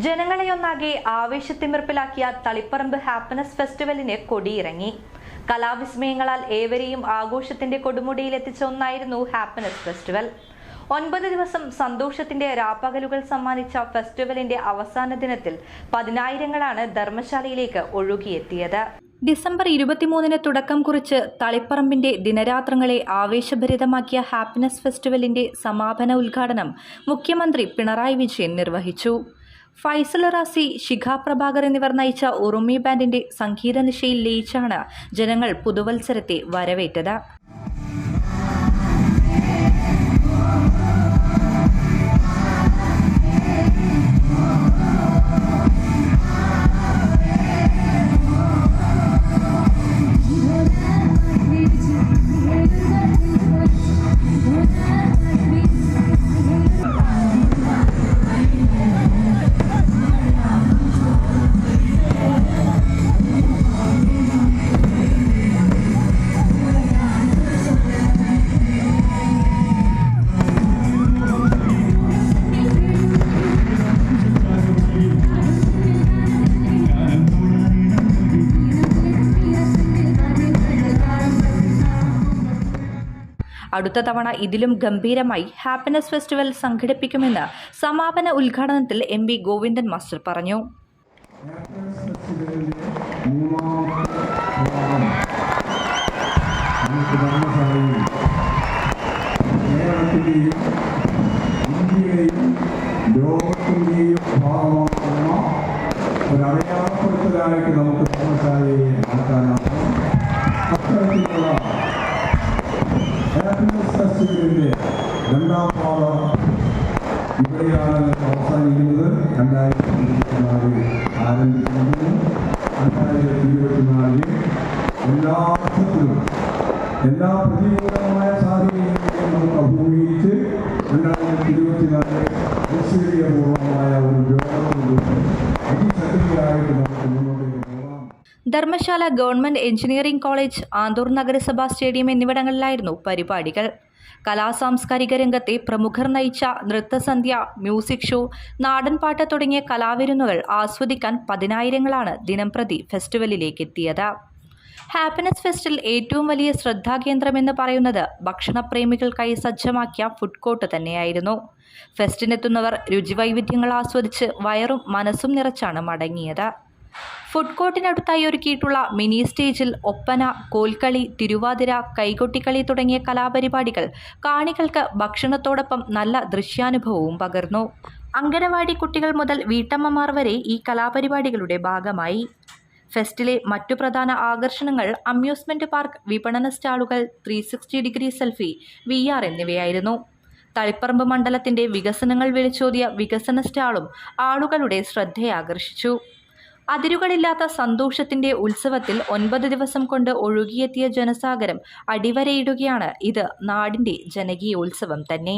ജനങ്ങളെയൊന്നാകെ ആവേശത്തിമിർപ്പിലാക്കിയ Taliparamba happiness ഫെസ്റ്റിവലിന് കൊടിയിറങ്ങി. കലാവിസ്മയങ്ങളാൽ ഏവരെയും ആഘോഷത്തിന്റെ കൊടുമുടിയിലെത്തിച്ച ഒന്നായിരുന്നു ഹാപ്പിനെസ് ഫെസ്റ്റിവൽ. ഒൻപത് ദിവസം സന്തോഷത്തിന്റെ രാപ്പകലുകൾ സമ്മാനിച്ച ഫെസ്റ്റിവലിന്റെ അവസാന ദിനത്തിൽ പതിനായിരങ്ങളാണ് ധർമ്മശാലയിലേക്ക് ഒഴുകിയെത്തിയത്. ഡിസംബർ ഇരുപത്തിമൂന്നിന് തുടക്കം കുറിച്ച് തളിപ്പറമ്പിന്റെ ദിനരാത്രങ്ങളെ ആവേശഭരിതമാക്കിയ ഹാപ്പിനെസ് ഫെസ്റ്റിവലിന്റെ സമാപന ഉദ്ഘാടനം മുഖ്യമന്ത്രി പിണറായി വിജയൻ നിർവഹിച്ചു. ഫൈസൽ റാസി ശിഖ പ്രഭാകർ എന്നിവർ നയിച്ച ഉറുമി ബാൻഡിന്റെ സംഗീത നിശയിൽ ലയിച്ചാണ് ജനങ്ങൾ പുതുവത്സരത്തെ വരവേറ്റത്. അടുത്ത തവണ ഇതിലും ഗംഭീരമായി ഹാപ്പിനെസ് ഫെസ്റ്റിവൽ സംഘടിപ്പിക്കുമെന്ന് സമാപന ഉദ്ഘാടനത്തിൽ എം വി ഗോവിന്ദൻ മാസ്റ്റർ പറഞ്ഞു. നമുക്ക് മാറ്റാനാകും അത്തരത്തിലുള്ള രണ്ടായിരത്തി ഇരുപത്തിനാലിൽ ആരംഭിക്കുന്നത് രണ്ടായിരത്തി ഇരുപത്തിനാലിൽ എല്ലാ അർത്ഥത്തിലും എല്ലാ പ്രതികൂലമായ സാഹചര്യങ്ങളെയും അഭിമുഖീകരിച്ച് രണ്ടായിരത്തി ഇരുപത്തിനാലിൽ ഐശ്വര്യപൂർവമായ ഒരു അതിശക്തിയായിട്ട് നമുക്ക് മുന്നോട്ട് Dharmashala government engineering college Anthoor നഗരസഭാ സ്റ്റേഡിയം എന്നിവിടങ്ങളിലായിരുന്നു പരിപാടികൾ. കലാ സാംസ്കാരിക രംഗത്തെ പ്രമുഖർ നയിച്ച നൃത്തസന്ധ്യ മ്യൂസിക് ഷോ നാടൻപാട്ട് തുടങ്ങിയ കലാവിരുന്നുകൾ ആസ്വദിക്കാൻ പതിനായിരങ്ങളാണ് ദിനംപ്രതി ഫെസ്റ്റിവലിലേക്ക് എത്തിയത് ഹാപ്പിനെസ് ഫെസ്റ്റിൽ ഏറ്റവും വലിയ ശ്രദ്ധാകേന്ദ്രമെന്ന് പറയുന്നത് ഭക്ഷണപ്രേമികൾക്കായി സജ്ജമാക്കിയ ഫുഡ് കോർട്ട് തന്നെയായിരുന്നു. ഫെസ്റ്റിനെത്തുന്നവർ രുചിവൈവിധ്യങ്ങൾ ആസ്വദിച്ച് വയറും മനസ്സും നിറച്ചാണ് മടങ്ങിയത്. ഫുഡ് കോർട്ടിനടുത്തായി ഒരുക്കിയിട്ടുള്ള മിനി സ്റ്റേജിൽ ഒപ്പന കോൽക്കളി തിരുവാതിര കൈകൊട്ടിക്കളി തുടങ്ങിയ കലാപരിപാടികൾ കാണികൾക്ക് ഭക്ഷണത്തോടൊപ്പം നല്ല ദൃശ്യാനുഭവവും പകർന്നു. അങ്കനവാടി കുട്ടികൾ മുതൽ വീട്ടമ്മമാർ വരെ ഈ കലാപരിപാടികളുടെ ഭാഗമായി. ഫെസ്റ്റിലെ മറ്റു പ്രധാന ആകർഷണങ്ങൾ അമ്യൂസ്മെന്റ് പാർക്ക് വിപണന സ്റ്റാളുകൾ three sixty degree selfie V R എന്നിവയായിരുന്നു. തളിപ്പറമ്പ് മണ്ഡലത്തിന്റെ വികസനങ്ങൾ വിളിച്ചോതിയ വികസന സ്റ്റാളും ആളുകളുടെ ശ്രദ്ധയാകർഷിച്ചു അതിരുകളില്ലാത്ത സന്തോഷത്തിന്റെ ഉത്സവത്തിൽ ഒൻപത് ദിവസം കൊണ്ട് ഒഴുകിയെത്തിയ ജനസാഗരം അടിവരയിടുകയാണ്. ഇത് നാടിന്റെ ജനകീയോത്സവം തന്നെ.